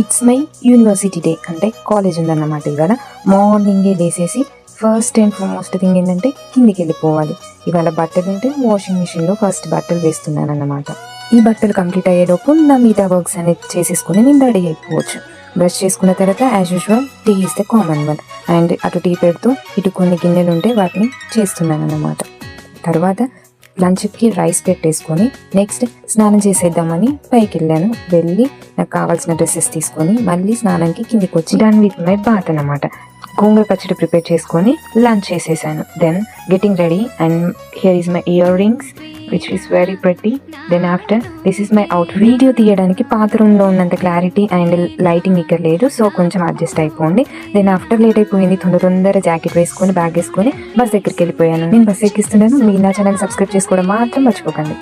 It's my university day అంటే college ఉందన్నమాట ఇవాళ మార్నింగే లేసేసి ఫస్ట్ అండ్ ఫార్మోస్ట్ థింగ్ ఏంటంటే కిందికి వెళ్ళిపోవాలి. ఇవాళ బట్టలు ఉంటే వాషింగ్ మిషన్లో ఫస్ట్ బట్టలు వేస్తున్నాను అన్నమాట ఈ బట్టలు కంప్లీట్ అయ్యేలోపు నా మిగతా వర్క్స్ అనేది చేసేసుకుని నేను రెడీ అయిపోవచ్చు. బ్రష్ చేసుకున్న తర్వాత యాజ్ యూజువల్ టీ ఇస్తే కామన్ వన్ అండ్ అటు టీ పెడుతూ ఇటు కొన్ని గిన్నెలు ఉంటే వాటిని చేస్తున్నాను అన్నమాట తర్వాత లంచ్కి రైస్ పెట్టేసుకొని నెక్స్ట్ స్నానం చేసేద్దామని పైకి వెళ్ళాను వెళ్ళి నాకు కావాల్సిన డ్రెస్సెస్ తీసుకొని మళ్ళీ స్నానంకి కిందికి వచ్చి డన్ విత్ మై బాత్ అనమాట గోంగూర పచ్చడి ప్రిపేర్ చేసుకొని లంచ్ చేసేసాను. Then getting ready and here is my earrings which is very pretty then after this is my out video తీయడానికి పాత రూమ్లో ఉన్నంత క్లారిటీ అండ్ లైటింగ్ ఇక్కడ లేదు సో కొంచెం అడ్జస్ట్ అయిపోండి. దెన్ ఆఫ్టర్ లేట్ అయిపోయింది తొందర తొందర జాకెట్ వేసుకొని బ్యాగ్ వేసుకొని బస్ దగ్గరికి వెళ్ళిపోయాను. నేను బస్ ఎక్కిస్తున్నాను. మీరు నా ఛానల్ సబ్స్క్రైబ్ చేసుకోవడం మాత్రం మర్చిపోకండి.